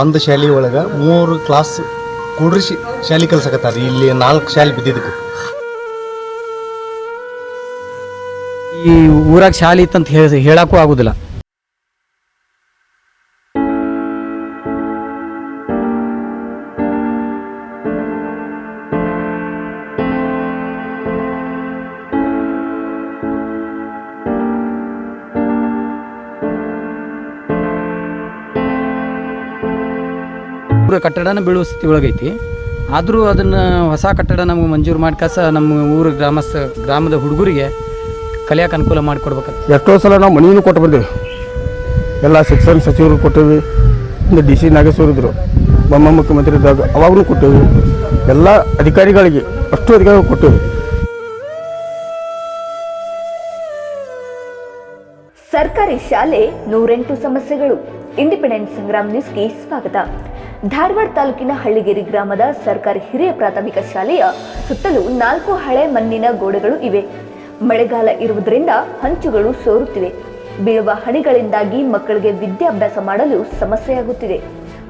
ಒಂದು ಶಾಲೆ ಒಳಗೆ ಮೂರು ಕ್ಲಾಸ್ ಕೂಡ್ರಿ ಶಾಲೆ ಕಲ್ಸಕತ್ತಾರ. ಇಲ್ಲಿ ನಾಲ್ಕು ಶಾಲೆ ಬಿದ್ದಿದ್ದಕ್ಕೆ. ಈ ಊರಾಗ ಶಾಲೆ ಇತ್ತಂತ ಹೇಳಿ ಹೇಳಕ್ಕೂ ಆಗುದಿಲ್ಲ. ಊರ ಕಟ್ಟಡನ ಬೀಳುವ ಸ್ಥಿತಿ ಒಳಗೈತಿ. ಆದರೂ ಅದನ್ನು ಹೊಸ ಕಟ್ಟಡ ನಮಗೆ ಮಂಜೂರು ಮಾಡಿ ಕಸ ನಮ್ಮ ಊರ ಗ್ರಾಮಸ್ಥ ಗ್ರಾಮದ ಹುಡುಗರಿಗೆ ಕಲಿಯಕ್ಕೆ ಅನುಕೂಲ ಮಾಡಿಕೊಡ್ಬೇಕು ಎಷ್ಟೋ ಸಲ ನಾವು ಮನೆಯನ್ನು ಕೊಟ್ಟು ಬಂದೇವೆ. ಎಲ್ಲ ಶಿಕ್ಷಣ ಸಚಿವರು ಕೊಟ್ಟಿವಿ ಒಂದು ಡಿ ಸಿ ನಾಗೇಶ್ವರ ಇದ್ದರು ಬೊಮ್ಮ ಮುಖ್ಯಮಂತ್ರಿ ಇದ್ದಾಗ ಅವಾಗಲೂ ಕೊಟ್ಟಿವಿ. ಎಲ್ಲ ಅಧಿಕಾರಿಗಳಿಗೆ ಅಷ್ಟು ಅಧಿಕಾರಿಗಳು ಕೊಟ್ಟಿವಿ. ಸರ್ಕಾರಿ ಶಾಲೆ ನೂರೆಂಟು ಸಮಸ್ಯೆಗಳು. ಇಂಡಿಪೆಂಡೆನ್ಸ್ ಸಂಗ್ರಾಮ್ ನ್ಯೂಸ್ಗೆ ಸ್ವಾಗತ. ಧಾರವಾಡ ತಾಲೂಕಿನ ಹಳ್ಳಿಗೇರಿ ಗ್ರಾಮದ ಸರ್ಕಾರಿ ಹಿರಿಯ ಪ್ರಾಥಮಿಕ ಶಾಲೆಯ ಸುತ್ತಲೂ ನಾಲ್ಕು ಹಳೆ ಮಣ್ಣಿನ ಗೋಡೆಗಳು ಇವೆ. ಮಳೆಗಾಲ ಇರುವುದರಿಂದ ಹಂಚುಗಳು ಸೋರುತ್ತಿವೆ. ಬೀಳುವ ಹಣಿಗಳಿಂದಾಗಿ ಮಕ್ಕಳಿಗೆ ವಿದ್ಯಾಭ್ಯಾಸ ಮಾಡಲು ಸಮಸ್ಯೆಯಾಗುತ್ತಿದೆ.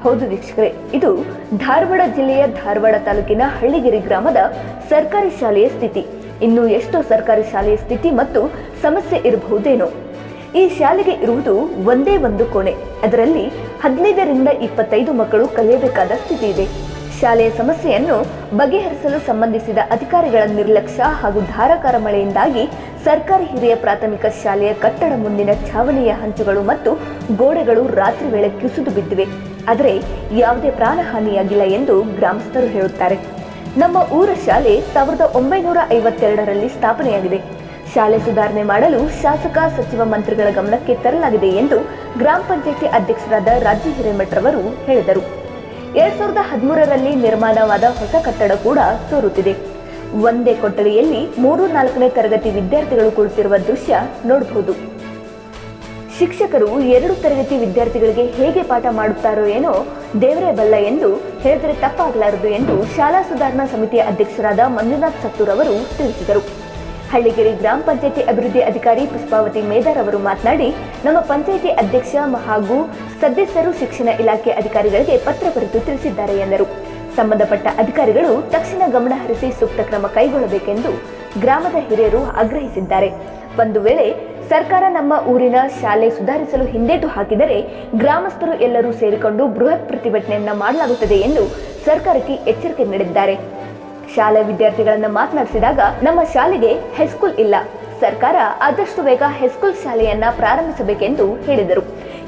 ಹೌದು ವೀಕ್ಷಕರೇ, ಇದು ಧಾರವಾಡ ಜಿಲ್ಲೆಯ ಧಾರವಾಡ ತಾಲೂಕಿನ ಹಳ್ಳಿಗಿರಿ ಗ್ರಾಮದ ಸರ್ಕಾರಿ ಶಾಲೆಯ ಸ್ಥಿತಿ. ಇನ್ನು ಎಷ್ಟೋ ಸರ್ಕಾರಿ ಶಾಲೆಯ ಸ್ಥಿತಿ ಮತ್ತು ಸಮಸ್ಯೆ ಇರಬಹುದೇನೋ. ಈ ಶಾಲೆಗೆ ಇರುವುದು ಒಂದೇ ಒಂದು ಕೋಣೆ. ಅದರಲ್ಲಿ ಹದಿನೈದರಿಂದ ಇಪ್ಪತ್ತೈದು ಮಕ್ಕಳು ಕಲಿಯಬೇಕಾದ ಸ್ಥಿತಿ ಇದೆ. ಶಾಲೆಯ ಸಮಸ್ಯೆಯನ್ನು ಬಗೆಹರಿಸಲು ಸಂಬಂಧಿಸಿದ ಅಧಿಕಾರಿಗಳ ನಿರ್ಲಕ್ಷ್ಯ ಹಾಗೂ ಧಾರಾಕಾರ ಮಳೆಯಿಂದಾಗಿ ಸರ್ಕಾರಿ ಹಿರಿಯ ಪ್ರಾಥಮಿಕ ಶಾಲೆಯ ಕಟ್ಟಡ ಮುಂದಿನ ಛಾವಣಿಯ ಹಂಚುಗಳು ಮತ್ತು ಗೋಡೆಗಳು ರಾತ್ರಿ ವೇಳೆ ಕುಸಿದು ಬಿದ್ದಿವೆ. ಆದರೆ ಯಾವುದೇ ಪ್ರಾಣಹಾನಿಯಾಗಿಲ್ಲ ಎಂದು ಗ್ರಾಮಸ್ಥರು ಹೇಳುತ್ತಾರೆ. ನಮ್ಮ ಊರ ಶಾಲೆ ಸಾವಿರದ ಒಂಬೈನೂರ ಐವತ್ತೆರಡರಲ್ಲಿ ಸ್ಥಾಪನೆಯಾಗಿದೆ. ಶಾಲೆ ಸುಧಾರಣೆ ಮಾಡಲು ಶಾಸಕ, ಸಚಿವ ಮಂತ್ರಿಗಳ ಗಮನಕ್ಕೆ ತರಲಾಗಿದೆ ಎಂದು ಗ್ರಾಮ ಪಂಚಾಯಿತಿ ಅಧ್ಯಕ್ಷರಾದ ರಾಜ್ಯ ಹಿರೇಮಠರವರು ಹೇಳಿದರು. ಎರಡ್ ಸಾವಿರದ ಹದಿಮೂರರಲ್ಲಿ ನಿರ್ಮಾಣವಾದ ಹೊಸ ಕಟ್ಟಡ ಕೂಡ ಸೋರುತ್ತಿದೆ ಒಂದೇ ಕೊಠಡಿಯಲ್ಲಿ ಮೂರು ನಾಲ್ಕನೇ ತರಗತಿ ವಿದ್ಯಾರ್ಥಿಗಳು ಕುಳಿತಿರುವ ದೃಶ್ಯ ನೋಡಬಹುದು. ಶಿಕ್ಷಕರು ಎರಡು ತರಗತಿ ವಿದ್ಯಾರ್ಥಿಗಳಿಗೆ ಹೇಗೆ ಪಾಠ ಮಾಡುತ್ತಾರೋ ಏನೋ ದೇವರೇ ಬಲ್ಲ ಎಂದು ಹೇಳಿದರೆ ತಪ್ಪಾಗಲಾರದು ಎಂದು ಶಾಲಾ ಸುಧಾರಣಾ ಸಮಿತಿಯ ಅಧ್ಯಕ್ಷರಾದ ಮಂಜುನಾಥ್ ಸತ್ತೂರ್ ಅವರು ತಿಳಿಸಿದರು. ಹಳ್ಳಿಗಿರಿ ಗ್ರಾಮ ಪಂಚಾಯಿತಿ ಅಭಿವೃದ್ಧಿ ಅಧಿಕಾರಿ ಪುಷ್ಪಾವತಿ ಮೇದರ್ ಅವರು ಮಾತನಾಡಿ, ನಮ್ಮ ಪಂಚಾಯಿತಿ ಅಧ್ಯಕ್ಷ ಹಾಗೂ ಸದಸ್ಯರು ಶಿಕ್ಷಣ ಇಲಾಖೆ ಅಧಿಕಾರಿಗಳಿಗೆ ಪತ್ರ ಬರೆದು ತಿಳಿಸಿದ್ದಾರೆ ಎಂದರು. ಸಂಬಂಧಪಟ್ಟ ಅಧಿಕಾರಿಗಳು ತಕ್ಷಣ ಗಮನ ಹರಿಸಿ ಸೂಕ್ತ ಕ್ರಮ ಕೈಗೊಳ್ಳಬೇಕೆಂದು ಗ್ರಾಮದ ಹಿರಿಯರು ಆಗ್ರಹಿಸಿದ್ದಾರೆ. ಒಂದು ವೇಳೆ ಸರ್ಕಾರ ನಮ್ಮ ಊರಿನ ಶಾಲೆ ಸುಧಾರಿಸಲು ಹಿಂದೇಟು ಹಾಕಿದರೆ ಗ್ರಾಮಸ್ಥರು ಎಲ್ಲರೂ ಸೇರಿಕೊಂಡು ಬೃಹತ್ ಪ್ರತಿಭಟನೆಯನ್ನ ಮಾಡಲಾಗುತ್ತದೆ ಎಂದು ಸರ್ಕಾರಕ್ಕೆ ಎಚ್ಚರಿಕೆ ನೀಡಿದ್ದಾರೆ. ಶಾಲಾ ವಿದ್ಯಾರ್ಥಿಗಳನ್ನ ಮಾತನಾಡಿಸಿದಾಗ ನಮ್ಮ ಶಾಲೆಗೆ ಹೈಸ್ಕೂಲ್ ಇಲ್ಲ. ಸರ್ಕಾರ ಆದಷ್ಟು ಬೇಗ ಹೈಸ್ಕೂಲ್ ಶಾಲೆಯನ್ನ ಪ್ರಾರಂಭಿಸಬೇಕೆಂದು ಹೇಳಿದರು.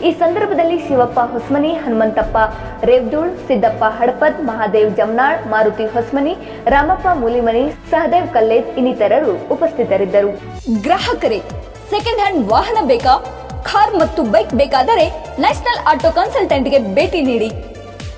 ಈ ಸಂದರ್ಭದಲ್ಲಿ ಶಿವಪ್ಪ ಹೊಸ್ಮನಿ, ಹನುಮಂತಪ್ಪ, ರೇವ್ದೂಳ್, ಸಿದ್ದಪ್ಪ ಹಡಪದ್, ಮಹಾದೇವ್ ಜಮ್ನಾಳ್, ಮಾರುತಿ ಹೊಸ್ಮನಿ, ರಾಮಪ್ಪ ಮೂಲಿಮನಿ, ಸಹದೇವ್ ಕಲ್ಲೇದ್ ಇನ್ನಿತರರು ಉಪಸ್ಥಿತರಿದ್ದರು. ಗ್ರಾಹಕರೇ ಸೆಕೆಂಡ್ ಹ್ಯಾಂಡ್ ವಾಹನ ಬೇಕಾ? ಕಾರ್ ಮತ್ತು ಬೈಕ್ ಬೇಕಾದರೆ ನ್ಯಾಷನಲ್ ಆಟೋ ಕನ್ಸಲ್ಟೆಂಟ್ಗೆ ಭೇಟಿ ನೀಡಿ.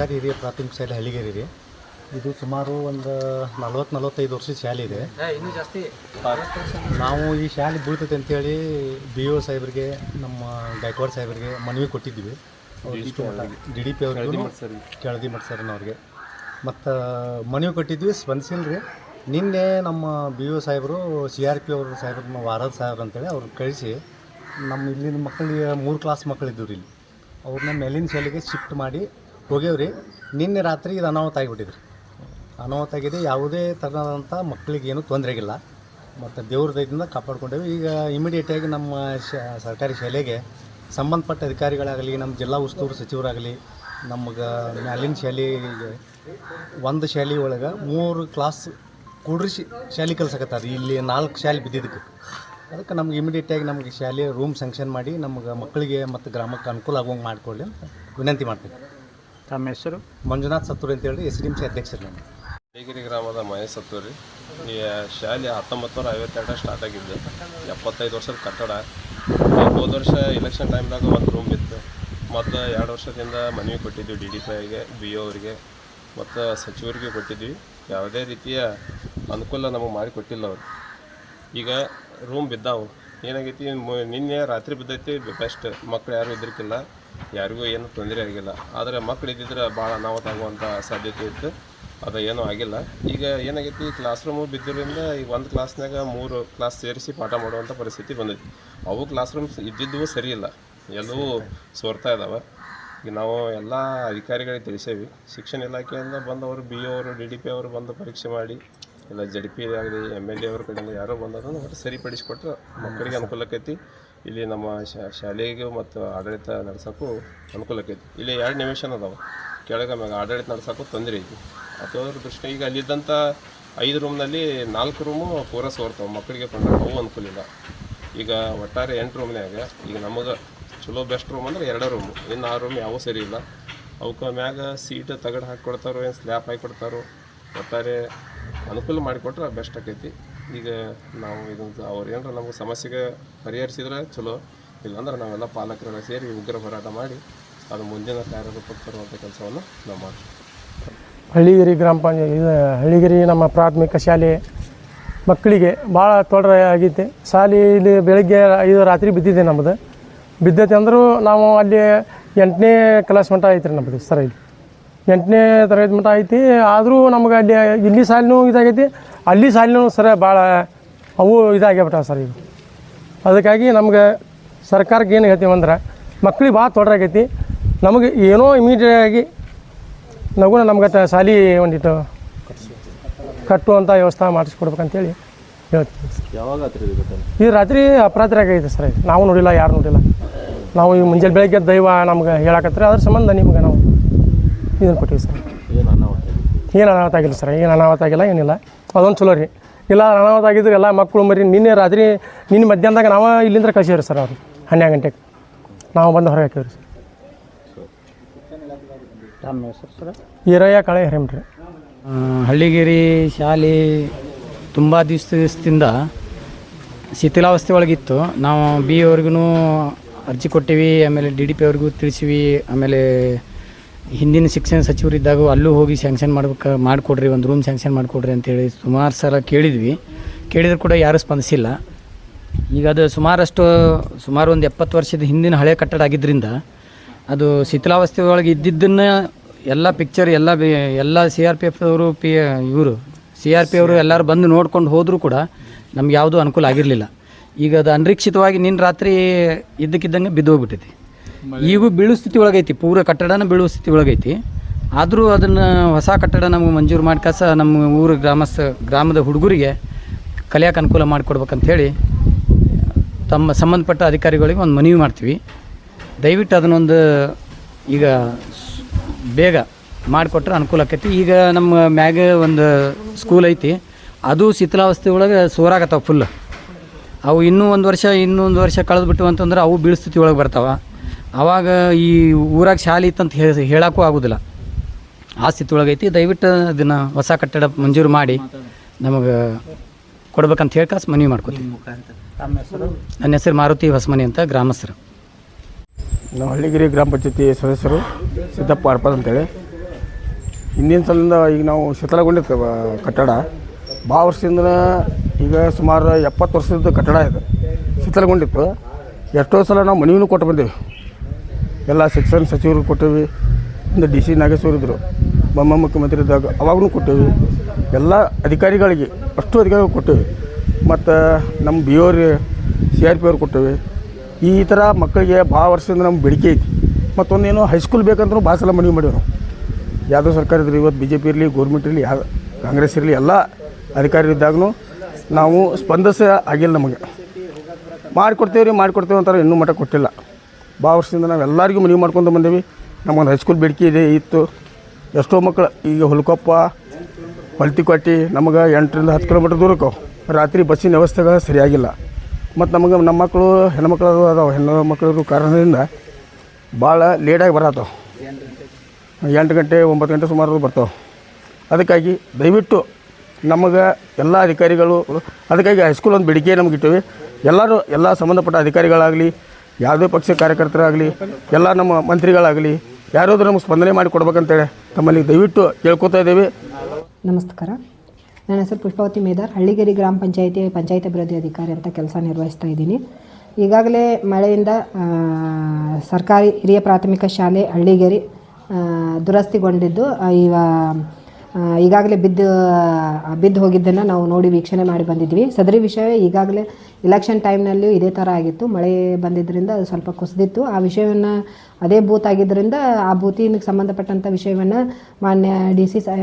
ಸರ್ಕಾರಿ ಹಿರಿಯ ಪ್ರಾಥಮಿಕ ಶಾಲೆ ಹಳ್ಳಿಗೇರಿ ರೀ ಇದು ಸುಮಾರು ಒಂದು ನಲ್ವತ್ತು ನಲವತ್ತೈದು ವರ್ಷದ ಶಾಲೆ ಇದೆ. ನಾವು ಈ ಶಾಲೆ ಬೀಳ್ತೈತೆ ಅಂತೇಳಿ ಬಿ ಓ ಸಾಹೇಬ್ರಿಗೆ ನಮ್ಮ ಗಾಯಕ್ವಾಡ್ ಸಾಹೇಬ್ರಿಗೆ ಮನವಿ ಕೊಟ್ಟಿದ್ವಿ ಡಿ ಡಿ ಪಿ ಅವ್ರಿಗೆ. ಕೆಳದಿ ಮಠ ಸರ್ನವ್ರಿಗೆ ಮತ್ತು ಮನವಿ ಕೊಟ್ಟಿದ್ವಿ ಸ್ಪಂದಿಸಿಲ್ಲ ರೀ. ನಿನ್ನೆ ನಮ್ಮ ಬಿ ಒ ಸಾಹೇಬರು ಸಿ ಆರ್ ಪಿ ಅವರು ಸಾಹೇಬ್ರು ನಮ್ಮ ವಾರದ ಸಾಹೇಬ್ರು ಅಂತೇಳಿ ಅವ್ರು ಕಳಿಸಿ ನಮ್ಮ ಇಲ್ಲಿನ ಮಕ್ಕಳಿಗೆ ಮೂರು ಕ್ಲಾಸ್ ಮಕ್ಕಳಿದ್ದವು ರೀ ಇಲ್ಲಿ. ಅವ್ರನ್ನ ಮೇಲಿನ ಶಾಲೆಗೆ ಶಿಫ್ಟ್ ಮಾಡಿ ಹೋಗ್ಯಾವ್ರಿ. ನಿನ್ನೆ ರಾತ್ರಿ ಇದು ಅನಾಹುತ ಆಗಿಬಿಟ್ಟಿದ್ರಿ. ಅನಾಹುತ ಆಗಿದೆ, ಯಾವುದೇ ಥರದಂಥ ಮಕ್ಕಳಿಗೆ ಏನೂ ತೊಂದರೆ ಆಗಿಲ್ಲ. ಮತ್ತು ದೇವ್ರ ದಯದಿಂದ ಕಾಪಾಡ್ಕೊಂಡೇವೆ. ಈಗ ಇಮಿಡಿಯೇಟಾಗಿ ನಮ್ಮ ಶ, ಸರ್ಕಾರಿ ಶಾಲೆಗೆ ಸಂಬಂಧಪಟ್ಟ ಅಧಿಕಾರಿಗಳಾಗಲಿ, ನಮ್ಮ ಜಿಲ್ಲಾ ಉಸ್ತುವಾರಿ ಸಚಿವರಾಗಲಿ, ನಮಗೆ ಮ್ಯಾಲಿನ ಶಾಲೆಗೆ ಒಂದು ಶಾಲೆ ಒಳಗೆ ಮೂರು ಕ್ಲಾಸ್ ಕೂಡ್ರಿಸಿ ಶಾಲೆ ಕಲ್ಸಕತ್ತಾರೆ. ಇಲ್ಲಿ ನಾಲ್ಕು ಶಾಲೆ ಬಿದ್ದಿದ್ದಕ್ಕೆ. ಅದಕ್ಕೆ ನಮ್ಗೆ ಇಮಿಡಿಯೇಟಾಗಿ ನಮಗೆ ಶಾಲೆ ರೂಮ್ ಸ್ಯಾಂಕ್ಷನ್ ಮಾಡಿ ನಮ್ಗೆ ಮಕ್ಕಳಿಗೆ ಮತ್ತು ಗ್ರಾಮಕ್ಕೆ ಅನುಕೂಲ ಆಗುವಂಗೆ ಮಾಡಿಕೊಳ್ಳಿ ಅಂತ ವಿನಂತಿ ಮಾಡ್ತೀನಿ. ತಮ್ಮ ಹೆಸರು? ಮಂಜುನಾಥ್ ಅಂತ ಅಂತೇಳಿ ಎಸ್ ಡಿ ಎಂ ಸಿ ಅಧ್ಯಕ್ಷರು ನಾನು. ಬೇಗಿರಿ ಗ್ರಾಮದ ಮಹೇಶ್ ಸತ್ತೂರಿ ಈ ಶಾಲೆ ಹತ್ತೊಂಬತ್ತು ನೂರ ಐವತ್ತೆರಡ ಸ್ಟಾರ್ಟ್ ಆಗಿದ್ದು ಎಪ್ಪತ್ತೈದು ವರ್ಷದ ಕಟ್ಟಡ. ಹೋದ ವರ್ಷ ಎಲೆಕ್ಷನ್ ಟೈಮ್ದಾಗ ಒಂದು ರೂಮ್ ಇತ್ತು. ಮತ್ತು ಎರಡು ವರ್ಷದಿಂದ ಮನವಿ ಕೊಟ್ಟಿದ್ವಿ D D P B O ಅವರಿಗೆ ಮತ್ತು ಸಚಿವರಿಗೆ ಕೊಟ್ಟಿದ್ವಿ. ಯಾವುದೇ ರೀತಿಯ ಅನುಕೂಲ ನಮಗೆ ಮಾಡಿ ಕೊಟ್ಟಿಲ್ಲ ಅವರು. ಈಗ ರೂಮ್ ಬಿದ್ದಾವು. ಏನಾಗೈತಿ ನಿನ್ನೆ ರಾತ್ರಿ ಬಿದ್ದೈತಿ ಬೆಸ್ಟ್ ಮಕ್ಕಳು ಯಾರು ಇದ್ರಿಕಿಲ್ಲ. ಯಾರಿಗೂ ಏನು ತೊಂದರೆ ಆಗಿಲ್ಲ. ಆದರೆ ಮಕ್ಳು ಇದ್ದಿದ್ರೆ ಭಾಳ ಅನಾಹುತಾಗುವಂಥ ಸಾಧ್ಯತೆ ಇತ್ತು. ಅದು ಏನೂ ಆಗಿಲ್ಲ. ಈಗ ಏನಾಗೈತಿ ಕ್ಲಾಸ್ ರೂಮು ಬಿದ್ದರಿಂದ ಈ ಒಂದು ಕ್ಲಾಸ್ನಾಗ ಮೂರು ಕ್ಲಾಸ್ ಸೇರಿಸಿ ಪಾಠ ಮಾಡುವಂಥ ಪರಿಸ್ಥಿತಿ ಬಂದೈತಿ. ಅವು ಕ್ಲಾಸ್ ರೂಮ್ಸ್ ಇದ್ದಿದ್ದವು ಸರಿ ಇಲ್ಲ. ಎಲ್ಲವೂ ಸೋರ್ತಾ ಇದ್ದಾವೆ ಈಗ ನಾವು ಎಲ್ಲ ಅಧಿಕಾರಿಗಳಿಗೆ ತಿಳಿಸೇವಿ. ಶಿಕ್ಷಣ ಇಲಾಖೆಯಿಂದ ಬಂದವರು ಬಿ ಅವರು ಡಿ ಡಿ ಪಿ ಅವರು ಬಂದು ಪರೀಕ್ಷೆ ಮಾಡಿ, ಇಲ್ಲ ಜಡ್ ಪಿ ಆಗಲಿ ಎಂ ಎಲ್ ಎ ಅವ್ರ ಕಡೆಯಿಂದ ಯಾರೋ ಬಂದದನ್ನು ಒಟ್ಟು ಸರಿಪಡಿಸ್ಕೊಟ್ರೆ ಮಕ್ಕಳಿಗೆ ಅನುಕೂಲ ಆಕೈತಿ ಇಲ್ಲಿ ನಮ್ಮ ಶಾಲೆಗೆ ಮತ್ತು ಆಡಳಿತ ನಡ್ಸೋಕ್ಕೂ ಅನುಕೂಲ ಆಕೈತಿ ಇಲ್ಲಿ ಎರಡು ನಿಮಿಷನ ಅದಾವೆ. ಕೆಳಗೆ ಮ್ಯಾಗ ಆಡಳಿತ ನಡ್ಸೋಕ್ಕೂ ತೊಂದರೆ ಐತಿ. ಅದರ ದೃಷ್ಟಿ ಈಗ ಅಲ್ಲಿದ್ದಂಥ ಐದು ರೂಮ್ನಲ್ಲಿ ನಾಲ್ಕು ರೂಮು ಪೂರ ಸೋರ್ತಾವೆ. ಮಕ್ಕಳಿಗೆ ಕೊಂಡ್ರೆ ಅವು ಅನುಕೂಲ ಇಲ್ಲ. ಈಗ ಒಟ್ಟಾರೆ ಎಂಟು ರೂಮ್ನ್ಯಾಗ ಈಗ ನಮಗೆ ಚಲೋ ಬೆಸ್ಟ್ ರೂಮ್ ಅಂದ್ರೆ ಎರಡು ರೂಮು. ಇನ್ನು ಆ ರೂಮ್ ಯಾವೂ ಸರಿ ಇಲ್ಲ. ಅವಕ್ಕೆ ಮ್ಯಾಗ ಸೀಟ್ ತಗಡು ಹಾಕಿ ಕೊಡ್ತಾರೋ ಏನು ಸ್ಲ್ಯಾಪ್ ಹಾಕಿ ಕೊಡ್ತಾರೋ ಒಟ್ಟಾರೆ ಅನುಕೂಲ ಮಾಡಿಕೊಟ್ರೆ ಬೆಸ್ಟ್ ಆಕೈತಿ. ಈಗ ನಾವು ಇದೊಂದು ಅವ್ರು ಏನಾರ ನಮಗೆ ಸಮಸ್ಯೆಗೆ ಪರಿಹರಿಸಿದ್ರೆ ಚಲೋ. ಇಲ್ಲಾಂದ್ರೆ ನಾವೆಲ್ಲ ಪಾಲಕರೆಲ್ಲ ಸೇರಿ ಉಗ್ರ ಹೋರಾಟ ಮಾಡಿ ಅದು ಮುಂದಿನ ಕಾರ್ಯರೂಪಕ್ಕೆ ತರುವಂಥ ಕೆಲಸವನ್ನು ನಾವು ಮಾಡ್ತೀವಿ. ಹಳ್ಳಿಗಿರಿ ಗ್ರಾಮ ಪಂಚಾಯತ್, ಇದು ಹಳ್ಳಿಗಿರಿ ನಮ್ಮ ಪ್ರಾಥಮಿಕ ಶಾಲೆ ಮಕ್ಕಳಿಗೆ ಭಾಳ ತೊಡರೆ ಆಗೈತೆ. ಶಾಲೆ ಇಲ್ಲಿ ಬೆಳಗ್ಗೆ ಐದು ರಾತ್ರಿ ಬಿದ್ದಿದೆ ನಮ್ಮದು ಬಿದ್ದೈತೆ ಅಂದರೂ ನಾವು ಅಲ್ಲಿ ಎಂಟನೇ ಕ್ಲಾಸ್ ಮಟ್ಟ ಐತ್ರಿ ನಮ್ಮದು ಸರ್ ಇಲ್ಲಿ. ಎಂಟನೇ ತರಗತಿ ಮಟ್ಟ ಐತಿ. ಆದರೂ ನಮ್ಗೆ ಅಲ್ಲಿ ಇಲ್ಲಿ ಸಾಲಿನೂ ಇದಾಗೈತಿ. ಅಲ್ಲಿ ಸಾಲಿನೂ ಸರ ಭಾಳ ಅವು ಇದಾಗ್ಯಾಬಿಟ್ಟಾವ ಸರ್ ಈಗ. ಅದಕ್ಕಾಗಿ ನಮ್ಗೆ ಸರ್ಕಾರಕ್ಕೆ ಏನು ಹೇಳ್ತೀವಿ ಅಂದ್ರೆ ಮಕ್ಳಿಗೆ ಭಾಳ ತೊಂದರೆ ಆಗೈತಿ ನಮಗೆ ಏನೋ ಇಮಿಡಿಯೇಟಾಗಿ ನಗುನ ನಮ್ಗೆ ಶಾಲೆ ಒಂದಿಟ್ಟು ಕಟ್ಟುವಂಥ ವ್ಯವಸ್ಥೆ ಮಾಡಿಸ್ಕೊಡ್ಬೇಕಂತೇಳಿ ಹೇಳ್ತೀವಿ. ಇದು ರಾತ್ರಿ ಅಪರಾತ್ರಿ ಆಗೈತೆ ಸರ್. ನಾವು ನೋಡಿಲ್ಲ ಯಾರು ನೋಡಿಲ್ಲ. ನಾವು ಈ ಮುಂಜಾನೆ ಬೆಳಗ್ಗೆ ದೈವ ನಮ್ಗೆ ಹೇಳಕತ್ತಾರೆ ಅದ್ರ ಸಂಬಂಧ ನಿಮ್ಗೆ ನಾವು ಇದನ್ನು ಕೊಟ್ಟಿವಿ ಸರ್. ಏನು ಅನಾಹುತ ಆಗಿಲ್ಲ ಸರ್ ಏನು ಅನಾಹುತ ಆಗಿಲ್ಲ ಏನಿಲ್ಲ. ಅದೊಂದು ಚಲೋ ರೀ. ಇಲ್ಲ ಅನಾಹುತ ಆಗಿದ್ರೆ ಎಲ್ಲ ಮಕ್ಕಳು ಮರಿ ನಿನ್ನೆ ರಾತ್ರಿ ನಿನ್ನೆ ಮಧ್ಯಾಹ್ನದಾಗ ನಾವು ಇಲ್ಲಿಂದ ಕಳ್ಸಿವ್ರಿ ಸರ್ ಅವರು ಹನ್ನೆರಡು ಗಂಟೆಗೆ. ನಾವು ಬಂದು ಹೊರಗೆ ಹಾಕಿವ್ರಿ ಸರ್. ಈರಯ್ಯ ಕಳೆ ಹರಿಮ್ರಿ ಹಳ್ಳಿಗಿರಿ ಶಾಲೆ ತುಂಬ ದಿವಸ ದಿವಸದಿಂದ ಶಿಥಿಲಾವಸ್ಥೆ ಒಳಗಿತ್ತು ನಾವು ಬಿ ಅವ್ರಿಗೂ ಅರ್ಜಿ ಕೊಟ್ಟಿವಿ ಆಮೇಲೆ ಡಿ ಡಿ ಪಿ ಅವ್ರಿಗೂ ತಿಳಿಸಿವಿ ಆಮೇಲೆ ಹಿಂದಿನ ಶಿಕ್ಷಣ ಸಚಿವರಿದ್ದಾಗ ಅಲ್ಲೂ ಹೋಗಿ ಸ್ಯಾಂಕ್ಷನ್ ಮಾಡ್ಬೇಕು, ಮಾಡಿಕೊಡ್ರಿ, ಒಂದು ರೂಮ್ ಸ್ಯಾಂಕ್ಷನ್ ಮಾಡಿಕೊಡ್ರಿ ಅಂತೇಳಿ ಸುಮಾರು ಸಲ ಕೇಳಿದ್ವಿ. ಕೇಳಿದ್ರು ಕೂಡ ಯಾರೂ ಸ್ಪಂದಿಸಿಲ್ಲ. ಈಗ ಅದು ಸುಮಾರಷ್ಟು, ಸುಮಾರು ಒಂದು ಎಪ್ಪತ್ತು ವರ್ಷದ ಹಿಂದಿನ ಹಳೆ ಕಟ್ಟಡ ಆಗಿದ್ದರಿಂದ ಅದು ಶಿಥಿಲಾವಸ್ಥೆ ಒಳಗೆ ಇದ್ದಿದ್ದನ್ನು ಎಲ್ಲ ಪಿಕ್ಚರ್ ಎಲ್ಲ ಎಲ್ಲ ಸಿ ಆರ್ ಪಿ ಎಫ್ ಅವರು ಪಿ ಇವರು ಸಿ ಆರ್ ಪಿ ಅವರು ಎಲ್ಲರೂ ಬಂದು ನೋಡ್ಕೊಂಡು ಹೋದರೂ ಕೂಡ ನಮ್ಗೆ ಯಾವುದೂ ಅನುಕೂಲ ಆಗಿರಲಿಲ್ಲ. ಈಗ ಅದು ಅನಿರೀಕ್ಷಿತವಾಗಿ ನಿನ್ನ ರಾತ್ರಿ ಇದ್ದಕ್ಕಿದ್ದಂಗೆ ಬಿದ್ದು ಹೋಗ್ಬಿಟ್ಟೈತಿ ಈಗೂ ಬೀಳು ಸ್ಥಿತಿ ಒಳಗೈತಿ, ಪೂರ ಕಟ್ಟಡನ ಬೀಳುವ ಸ್ಥಿತಿ ಒಳಗೈತಿ. ಆದರೂ ಅದನ್ನು ಹೊಸ ಕಟ್ಟಡ ನಮಗೆ ಮಂಜೂರು ಮಾಡ್ಕಾಸ ನಮ್ಮ ಊರ ಗ್ರಾಮಸ್ಥ, ಗ್ರಾಮದ ಹುಡುಗರಿಗೆ ಕಲಿಯಕ್ಕೆ ಅನುಕೂಲ ಮಾಡಿಕೊಡ್ಬೇಕಂಥೇಳಿ ತಮ್ಮ ಸಂಬಂಧಪಟ್ಟ ಅಧಿಕಾರಿಗಳಿಗೆ ಒಂದು ಮನವಿ ಮಾಡ್ತೀವಿ. ದಯವಿಟ್ಟು ಅದನ್ನೊಂದು ಈಗ ಬೇಗ ಮಾಡಿಕೊಟ್ರೆ ಅನುಕೂಲ ಆಕೈತಿ. ಈಗ ನಮ್ಮ ಮ್ಯಾಗ ಒಂದು ಸ್ಕೂಲ್ ಐತಿ, ಅದು ಶಿಥಿಲಾವಸ್ಥೆ ಒಳಗೆ ಸೋರಾಗತ್ತವೆ ಫುಲ್ ಅವು ಇನ್ನೂ ಒಂದು ವರ್ಷ, ಇನ್ನೂ ಒಂದು ವರ್ಷ ಕಳೆದ್ಬಿಟ್ಟು ಅಂತಂದ್ರೆ ಅವು ಬೀಳ್ಸ್ಥಿತಿ ಒಳಗೆ ಬರ್ತಾವ. ಆವಾಗ ಈ ಊರಾಗ ಶಾಲೆ ಇತ್ತಂತ ಹೇಳಿ ಹೇಳೋಕ್ಕೂ ಆಗೋದಿಲ್ಲ. ಆ ಸ್ಥಿತಿ ಒಳಗೈತಿ ದಯವಿಟ್ಟು ಅದನ್ನು ಹೊಸ ಕಟ್ಟಡ ಮಂಜೂರು ಮಾಡಿ ನಮಗೆ ಕೊಡ್ಬೇಕಂತ ಹೇಳಿ ಕಾಸು ಮನವಿ ಮಾಡ್ಕೊತೀವಿ. ನನ್ನ ಹೆಸರು ಮಾರುತಿ ಹೊಸಮನಿ ಅಂತ ಗ್ರಾಮಸ್ಥರು. ನಾವು ಹಳ್ಳಿಗಿರಿ ಗ್ರಾಮ ಪಂಚಾಯತಿ ಸದಸ್ಯರು ಸಿದ್ದಪ್ಪ ಅರ್ಪದ್ ಅಂತೇಳಿ. ಹಿಂದಿನ ಸಲದಿಂದ ಈಗ ನಾವು ಶಿಥಲಗೊಂಡಿತ್ತು ಕಟ್ಟಡ. ಭಾಳ ವರ್ಷದಿಂದ ಈಗ ಸುಮಾರು ಎಪ್ಪತ್ತು ವರ್ಷದ ಕಟ್ಟಡ ಇದೆ. ಶಿಥಲಗೊಂಡಿತ್ತು. ಎಷ್ಟೋ ಸಲ ನಾವು ಮನವಿನೂ ಕೊಟ್ಟು ಬಂದೀವಿ. ಎಲ್ಲ ಶಿಕ್ಷಣ ಸಚಿವರು ಕೊಟ್ಟೇವಿ. ಒಂದು ಡಿ ಸಿ ನಾಗೇಶ್ವರ ಇದ್ದರು ಬೊಮ್ಮ ಮುಖ್ಯಮಂತ್ರಿ ಇದ್ದಾಗ ಅವಾಗೂ ಕೊಟ್ಟೇವಿ. ಎಲ್ಲ ಅಧಿಕಾರಿಗಳಿಗೆ ಅಷ್ಟು ಅಧಿಕಾರಿಗಳು ಕೊಟ್ಟೇವಿ. ಮತ್ತು ನಮ್ಮ ಬಿ ಅವ್ರಿ ಸಿ ಆರ್ ಪಿ ಅವ್ರು ಕೊಟ್ಟೇವಿ. ಈ ಥರ ಮಕ್ಕಳಿಗೆ ಭಾಳ ವರ್ಷದಿಂದ ನಮ್ಮ ಬೇಡಿಕೆ ಐತಿ. ಮತ್ತೊಂದೇನು ಹೈಸ್ಕೂಲ್ ಬೇಕಂದ್ರೂ ಭಾಳ ಸಲ ಮನವಿ ಮಾಡೀವಿ ನಾವು ಯಾವುದೋ ಸರ್ಕಾರ ಇದ್ರಿ ಇವತ್ತು ಬಿ ಜೆ ಪಿ ಇರಲಿ, ಗೌರ್ಮೆಂಟ್ ಇರಲಿ ಯಾವ ಕಾಂಗ್ರೆಸ್ ಇರಲಿ, ಎಲ್ಲ ಅಧಿಕಾರಿ ಇದ್ದಾಗೂ ನಾವು ಸ್ಪಂದಿಸ ಆಗಿಲ್ಲ ನಮಗೆ. ಮಾಡಿಕೊಡ್ತೇವೆ ರೀ ಮಾಡಿಕೊಡ್ತೇವೆ ಅಂತಾರೆ ಇನ್ನೂ ಮಟ್ಟ ಕೊಟ್ಟಿಲ್ಲ. ಭಾಳ ವರ್ಷದಿಂದ ನಾವು ಎಲ್ಲರಿಗೂ ಮನವಿ ಮಾಡ್ಕೊಂಡು ಬಂದೇವಿ. ನಮಗೊಂದು ಹೈಸ್ಕೂಲ್ ಬೇಡಿಕೆ ಇದೆ, ಇತ್ತು. ಎಷ್ಟೋ ಮಕ್ಕಳು ಈಗ ಹುಲ್ಕೊಪ್ಪ ಹೊಲ್ತಿಕೊಟ್ಟಿ ನಮಗೆ ಎಂಟರಿಂದ ಹತ್ತು ಕಿಲೋಮೀಟ್ರ್ ದೂರಕ್ಕೆ. ರಾತ್ರಿ ಬಸ್ಸಿನ ವ್ಯವಸ್ಥೆಗಳು ಸರಿಯಾಗಿಲ್ಲ. ಮತ್ತು ನಮಗೆ ನಮ್ಮ ಮಕ್ಕಳು ಹೆಣ್ಮಕ್ಳು ಅದಾವೆ. ಹೆಣ್ಣು ಮಕ್ಕಳು ಕಾರಣದಿಂದ ಭಾಳ ಲೇಟಾಗಿ ಬರತ್ತವ ಎಂಟು ಗಂಟೆ, ಒಂಬತ್ತು ಗಂಟೆ ಸುಮಾರು ಬರ್ತಾವೆ. ಅದಕ್ಕಾಗಿ ದಯವಿಟ್ಟು ನಮಗೆ ಎಲ್ಲ ಅಧಿಕಾರಿಗಳು, ಅದಕ್ಕಾಗಿ ಹೈಸ್ಕೂಲ್ ಒಂದು ಬೇಡಿಕೆ ನಮ್ಗೆ ಇಟ್ಟಿವಿ. ಎಲ್ಲರೂ, ಎಲ್ಲ ಸಂಬಂಧಪಟ್ಟ ಅಧಿಕಾರಿಗಳಾಗಲಿ ಯಾವುದೇ ಪಕ್ಷ ಕಾರ್ಯಕರ್ತರಾಗಲಿ, ಎಲ್ಲ ನಮ್ಮ ಮಂತ್ರಿಗಳಾಗಲಿ, ಯಾರಾದರೂ ನಮ್ಗೆ ಸ್ಪಂದನೆ ಮಾಡಿ ಕೊಡ್ಬೇಕಂತೇಳಿ ತಮ್ಮಲ್ಲಿ ದಯವಿಟ್ಟು ಕೇಳ್ಕೊತಾ ಇದ್ದೇವೆ. ನಮಸ್ಕಾರ. ನನ್ನ ಹೆಸರು ಪುಷ್ಪಾವತಿ ಮೇದಾರ್, ಹಳ್ಳಿಗೇರಿ ಗ್ರಾಮ ಪಂಚಾಯಿತಿ ಪಂಚಾಯತ್ ಅಭಿವೃದ್ಧಿ ಅಧಿಕಾರಿ ಅಂತ ಕೆಲಸ ನಿರ್ವಹಿಸ್ತಾ ಇದ್ದೀನಿ. ಈಗಾಗಲೇ ಮಳೆಯಿಂದ ಸರ್ಕಾರಿ ಹಿರಿಯ ಪ್ರಾಥಮಿಕ ಶಾಲೆ ಹಳ್ಳಿಗೇರಿ ದುರಸ್ತಿಗೊಂಡಿದ್ದು ಈ ಈಗಾಗಲೇ ಬಿದ್ದು ಬಿದ್ದು ಹೋಗಿದ್ದನ್ನು ನಾವು ನೋಡಿ ವೀಕ್ಷಣೆ ಮಾಡಿ ಬಂದಿದ್ವಿ. ಸದರಿ ವಿಷಯ ಈಗಾಗಲೇ ಇಲೆಕ್ಷನ್ ಟೈಮ್ನಲ್ಲಿಯೂ ಇದೇ ಥರ ಆಗಿತ್ತು. ಮಳೆ ಬಂದಿದ್ದರಿಂದ ಅದು ಸ್ವಲ್ಪ ಕುಸಿದಿತ್ತು. ಆ ವಿಷಯವನ್ನು ಅದೇ ಬೂತ್ ಆಗಿದ್ದರಿಂದ ಆ ಬೂತಿನಿಗೆ ಸಂಬಂಧಪಟ್ಟಂಥ ವಿಷಯವನ್ನು ಮಾನ್ಯ ಡಿ ಸಿ ಸಾ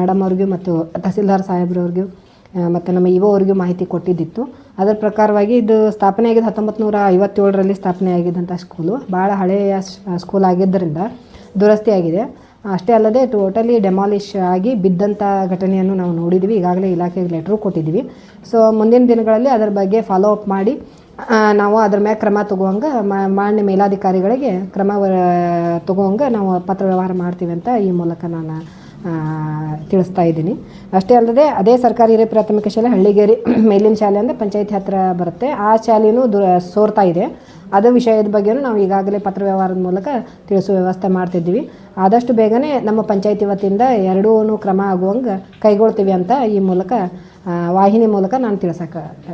ಮೇಡಮ್ ಅವ್ರಿಗೂ ಮತ್ತು ತಹಸೀಲ್ದಾರ್ ಸಾಹೇಬ್ರವ್ರಿಗೂ ಮತ್ತು ನಮ್ಮ ಇವೋ ಅವ್ರಿಗೂ ಮಾಹಿತಿ ಕೊಟ್ಟಿದ್ದಿತ್ತು. ಅದರ ಪ್ರಕಾರವಾಗಿ ಇದು ಸ್ಥಾಪನೆ ಆಗಿದ್ದು ಹತ್ತೊಂಬತ್ತು ನೂರ ಐವತ್ತೇಳರಲ್ಲಿ ಸ್ಥಾಪನೆ ಆಗಿದ್ದಂಥ ಸ್ಕೂಲು ಭಾಳ ಹಳೆಯ ಸ್ಕೂಲ್ ಆಗಿದ್ದರಿಂದ ದುರಸ್ತಿ ಆಗಿದೆ. ಅಷ್ಟೇ ಅಲ್ಲದೆ ಟೋಟಲಿ ಡೆಮಾಲಿಷ್ ಆಗಿ ಬಿದ್ದಂಥ ಘಟನೆಯನ್ನು ನಾವು ನೋಡಿದ್ವಿ. ಈಗಾಗಲೇ ಇಲಾಖೆಗೆ ಲೆಟ್ರು ಕೊಟ್ಟಿದ್ದೀವಿ. ಸೊ ಮುಂದಿನ ದಿನಗಳಲ್ಲಿ ಅದರ ಬಗ್ಗೆ ಫಾಲೋ ಅಪ್ ಮಾಡಿ ನಾವು ಅದ್ರ ಮೇಲೆ ಕ್ರಮ ತಗೋಂಗೆ ಮಾನ್ಯ ಮೇಲಾಧಿಕಾರಿಗಳಿಗೆ ಕ್ರಮ ತಗೋಂಗೆ ನಾವು ಪತ್ರ ವ್ಯವಹಾರ ಮಾಡ್ತೀವಿ ಅಂತ ಈ ಮೂಲಕ ನಾನು ತಿಳಿಸ್ತಾ ಇದ್ದೀನಿ. ಅಷ್ಟೇ ಅಲ್ಲದೆ ಅದೇ ಸರ್ಕಾರಿ ಹಿರಿಯ ಪ್ರಾಥಮಿಕ ಶಾಲೆ ಹಳ್ಳಿಗೇರಿ ಮೇಲಿನ ಶಾಲೆ ಅಂದರೆ ಪಂಚಾಯತಿ ಹತ್ತಿರ ಬರುತ್ತೆ. ಆ ಶಾಲೆಯೂ ದುರ ಸೋರ್ತಾ ಇದೆ. ಅದು ವಿಷಯದ ಬಗ್ಗೆಯೂ ನಾವು ಈಗಾಗಲೇ ಪತ್ರ ವ್ಯವಹಾರದ ಮೂಲಕ ತಿಳಿಸುವ ವ್ಯವಸ್ಥೆ ಮಾಡ್ತಿದ್ದೀವಿ. ಆದಷ್ಟು ಬೇಗನೆ ನಮ್ಮ ಪಂಚಾಯತಿ ವತಿಯಿಂದ ಎರಡೂ ಕ್ರಮ ಆಗುವಂಗೆ ಕೈಗೊಳ್ತೀವಿ ಅಂತ ಈ ಮೂಲಕ ವಾಹಿನಿ ಮೂಲಕ ನಾನು ತಿಳ್ಸಕ್ಕೆ